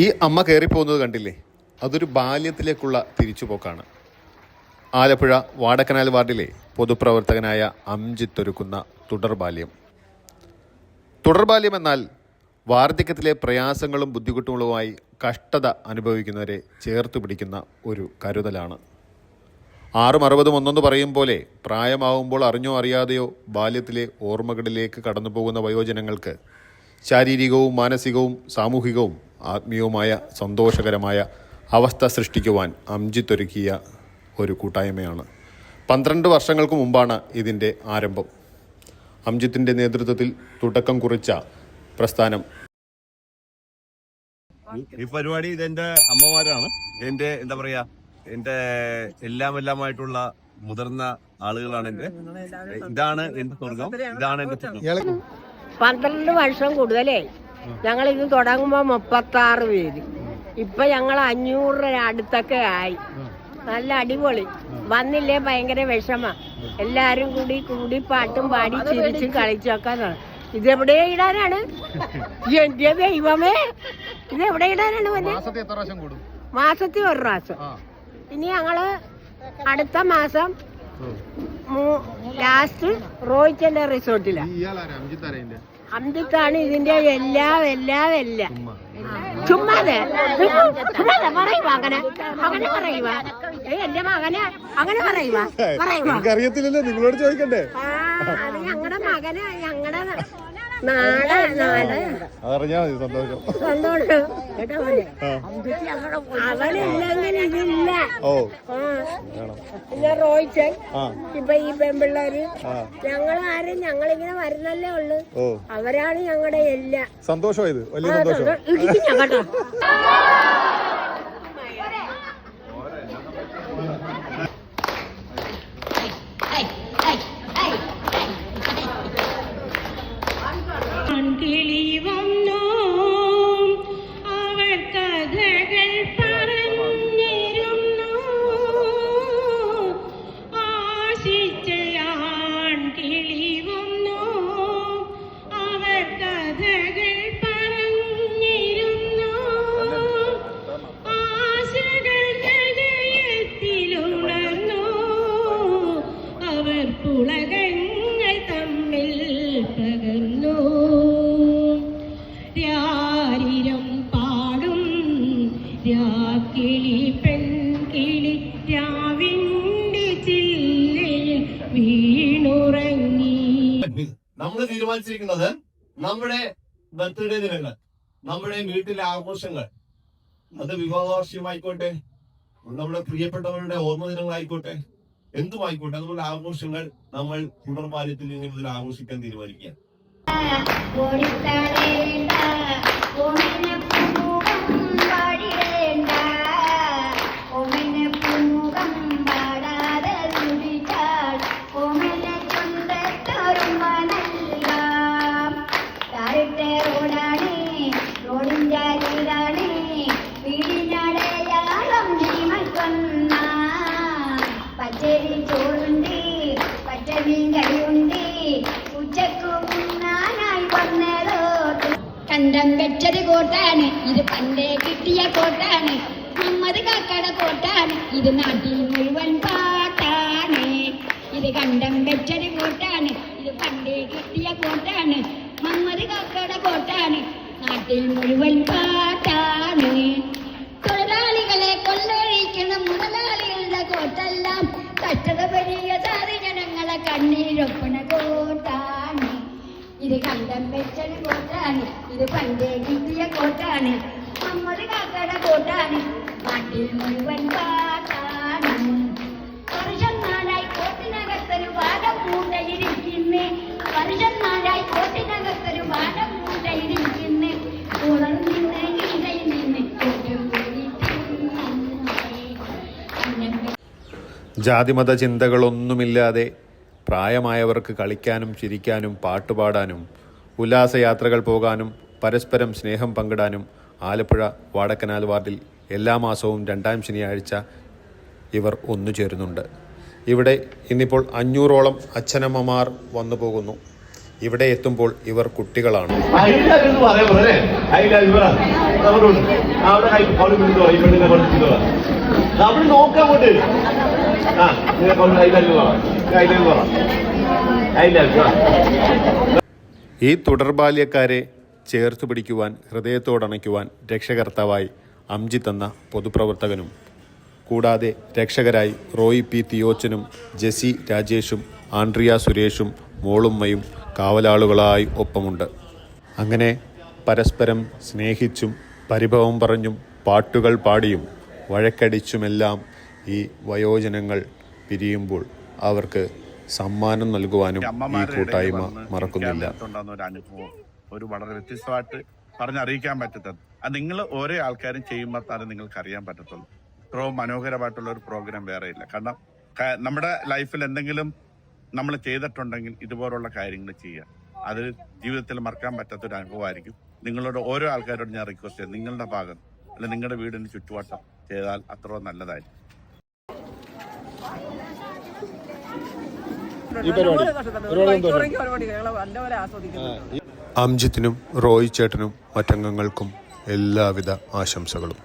ഈ അമ്മ കയറിപ്പോകുന്നത് കണ്ടില്ലേ? അതൊരു ബാല്യത്തിലേക്കുള്ള തിരിച്ചുപോക്കാണ്. ആലപ്പുഴ വാടക്കനാൽ വാർഡിലെ പൊതുപ്രവർത്തകനായ അംജിത്ത് ഒരുക്കുന്ന തുടർബാല്യം തുടർബാല്യം എന്നാൽ വാർദ്ധക്യത്തിലെ പ്രയാസങ്ങളും ബുദ്ധിമുട്ടുകളുമായി കഷ്ടത അനുഭവിക്കുന്നവരെ ചേർത്ത് പിടിക്കുന്ന ഒരു കരുതലാണ്. ആറും അറുപതും ഒന്നെന്ന് പറയും പോലെ പ്രായമാവുമ്പോൾ അറിഞ്ഞോ അറിയാതെയോ ബാല്യത്തിലെ ഓർമ്മകളിലേക്ക് കടന്നു പോകുന്ന വയോജനങ്ങൾക്ക് ശാരീരികവും മാനസികവും സാമൂഹികവും ആത്മീയവുമായ സന്തോഷകരമായ അവസ്ഥ സൃഷ്ടിക്കുവാൻ അംജിത്ത് ഒരുക്കിയ ഒരു കൂട്ടായ്മയാണ്. പന്ത്രണ്ട് വർഷങ്ങൾക്ക് മുമ്പാണ് ഇതിന്റെ ആരംഭം. അംജിത്തിന്റെ നേതൃത്വത്തിൽ തുടക്കം കുറിച്ച പ്രസ്ഥാനം. ഈ പരിപാടി ഇതെന്റെ അമ്മമാരാണ്. എന്റെ എന്താ പറയാ എന്റെ എല്ലാം എല്ലാമായിട്ടുള്ള മുതിർന്ന ആളുകളാണ് എന്റെ ഇതാണ് എന്റെ സ്വർഗം. ഇതാണ് എന്റെ പന്ത്രണ്ട് വർഷം കൂടുതലേ ഞങ്ങൾ ഇത് തുടങ്ങുമ്പോ മുപ്പത്തി ആറ് പേര്. ഇപ്പൊ ഞങ്ങൾ അഞ്ഞൂറ് അടുത്തൊക്കെ ആയി. നല്ല അടിപൊളി. വന്നില്ലേ ഭയങ്കര വിഷമ. എല്ലാരും കൂടി കൂടി പാട്ടും പാടി ചിരിച്ചും കളിച്ചൊക്കെ ഇത് എവിടെ ഇടാനാണ്? എന്റെ ദൈവമേ. ഇത് എവിടെ ഇടാനാണ് മാസത്തിൽ ഒരു പ്രാവശ്യം. ഇനി ഞങ്ങൾ അടുത്ത മാസം ലാസ്റ്റ് റോയിച്ചന്റെ റിസോർട്ടിലാണ് അന്തിത്താണ് ഇതിന്റെ എല്ലാം എല്ലാം എല്ലാം ചുമ്മാതെ. ചുമ്മാതെ പറയുക അങ്ങനെ. അങ്ങനെ പറയുക ഏ എന്റെ മകനെ അങ്ങനെ പറയുക പറയുക അറിയത്തില്ലല്ലോ നിങ്ങളോട് ചോദിക്കണ്ടേ? ആ അത് ഞങ്ങളുടെ മകനെ ഞങ്ങളുടെ മതി സന്തോഷം? അവനില്ലെങ്കിൽ ഇതില്ല ഓ. പിന്നെ റോയിച്ചൻ. ആ. ഇപ്പൊ ഈ പെൺപിള്ളേര്. ആ. ഞങ്ങൾ ആരും ഞങ്ങളിങ്ങനെ വരുന്നല്ലേ ഉള്ളു. ഓ. അവരാണ് ഞങ്ങളുടെ എല്ലാം. സന്തോഷമായത്. വലിയ സന്തോഷം. രാക്കിളി പെൺകിളി രാവിന്റെ ചില്ലയിൽ വീണുറങ്ങി. നമ്മൾ തീരുമാനിച്ചിരിക്കുന്നത് നമ്മുടെ ബർത്ത്ഡേ ദിനങ്ങൾ നമ്മുടെ വീട്ടിലെ ആഘോഷങ്ങൾ. അത് വിവാഹവാർഷികമായിക്കോട്ടെ നമ്മുടെ പ്രിയപ്പെട്ടവരുടെ ഓർമ്മ ദിനങ്ങളായിക്കോട്ടെ എന്തുമായിക്കോട്ടെ അതുപോലെ ആഘോഷങ്ങൾ നമ്മൾ പുനർബാല്യത്തിൽ നിന്ന് മുതൽ ആഘോഷിക്കാൻ തീരുമാനിക്കുക പച്ചരി ചോറുണ്ട് പച്ചമീൻ കറിയുണ്ട് ഉച്ചക്കു മുന്നാനായി വന്നതോ? കണ്ടം വെച്ചത് കോട്ടാണ് ഇത് പണ്ടേ കിട്ടിയ കോട്ടാണ്. നമ്മത് കാക്കട കോട്ടാണ് ഇത് നാട്ടിൽ മുഴുവൻ പാട്ടാണ്. ഇത് കണ്ടം വെച്ചത് കോട്ടാണ് ഇത് പണ്ടേ കിട്ടിയ കോട്ടാണ്. മുഹമ്മദ് കാക്കട കോട്ടാണ് നാട്ടിൽ മുഴുവൻ പാട്ടാണ് വലിയ സാധി ജനങ്ങളെ കണ്ണീരൊപ്പണ കോട്ടാണ്. ഇത് കണ്ടം വെച്ചൊരു കോട്ടാണ്. ഇത് പണ്ടേ കിട്ടിയ കോട്ടാണ്. നമ്മുടെ കാക്കട കോട്ടാണ്. നാട്ടിൽ മുഴുവൻ പാട്ടാണ് ജാതിമത ചിന്തകളൊന്നുമില്ലാതെ പ്രായമായവർക്ക് കളിക്കാനും ചിരിക്കാനും പാട്ടുപാടാനും ഉല്ലാസയാത്രകൾ പോകാനും പരസ്പരം സ്നേഹം പങ്കിടാനും ആലപ്പുഴ വാടക്കനാൽ വാർഡിൽ എല്ലാ മാസവും രണ്ടാം ശനിയാഴ്ച ഇവർ ഒന്നു ചേരുന്നുണ്ട് ഇവിടെ ഇന്നിപ്പോൾ അഞ്ഞൂറോളം അച്ഛനമ്മമാർ വന്നു പോകുന്നു ഇവിടെ എത്തുമ്പോൾ ഇവർ കുട്ടികളാണ്. നോക്കാൻ ഈ തുടർബാല്യക്കാരെ ചേർത്ത് പിടിക്കുവാൻ ഹൃദയത്തോടണയ്ക്കുവാൻ രക്ഷകർത്താവായി അംജിത്ത് എന്ന പൊതുപ്രവർത്തകനും കൂടാതെ രക്ഷകരായി റോയ് പി തിയോച്ചനും ജെസി രാജേഷും ആൻഡ്രിയ സുരേഷും മോളുമ്മയും കാവലാളുകളായി ഒപ്പമുണ്ട്. അങ്ങനെ പരസ്പരം സ്നേഹിച്ചും പരിഭവം പറഞ്ഞും പാട്ടുകൾ പാടിയും വഴക്കടിച്ചുമെല്ലാം ഈ വയോജനങ്ങൾ പിരിയുമ്പോൾ അവർക്ക് സമ്മാനം നൽകുവാനും ഈ കൂട്ടായ്മ മറക്കുന്നില്ല. ഒരു വളരെ വ്യത്യസ്തമായിട്ട് പറഞ്ഞറിയിക്കാൻ പറ്റത്തത് അത് നിങ്ങൾ ഓരോ ആൾക്കാരും ചെയ്യുമ്പോൾ തന്നെ നിങ്ങൾക്ക് അറിയാൻ പറ്റത്തുള്ളൂ. ഇത്രയും മനോഹരമായിട്ടുള്ള ഒരു പ്രോഗ്രാം വേറെ ഇല്ല. കാരണം നമ്മുടെ ലൈഫിൽ എന്തെങ്കിലും നമ്മൾ ചെയ്തിട്ടുണ്ടെങ്കിൽ ഇതുപോലുള്ള കാര്യങ്ങൾ ചെയ്യുക. അത് ജീവിതത്തിൽ മറക്കാൻ പറ്റാത്ത ഒരു അനുഭവമായിരിക്കും. നിങ്ങളോട് ഓരോ ആൾക്കാരോട് ഞാൻ റിക്വസ്റ്റ് ചെയ്യാം. നിങ്ങളുടെ ഭാഗം അല്ലെ നിങ്ങളുടെ വീടിന് ചുറ്റുവട്ടം ചെയ്താൽ അത്ര നല്ലതായിരിക്കും. അംജിത്തിനും റോയ് ചേട്ടനും മറ്റംഗങ്ങൾക്കും എല്ലാവിധ ആശംസകളും.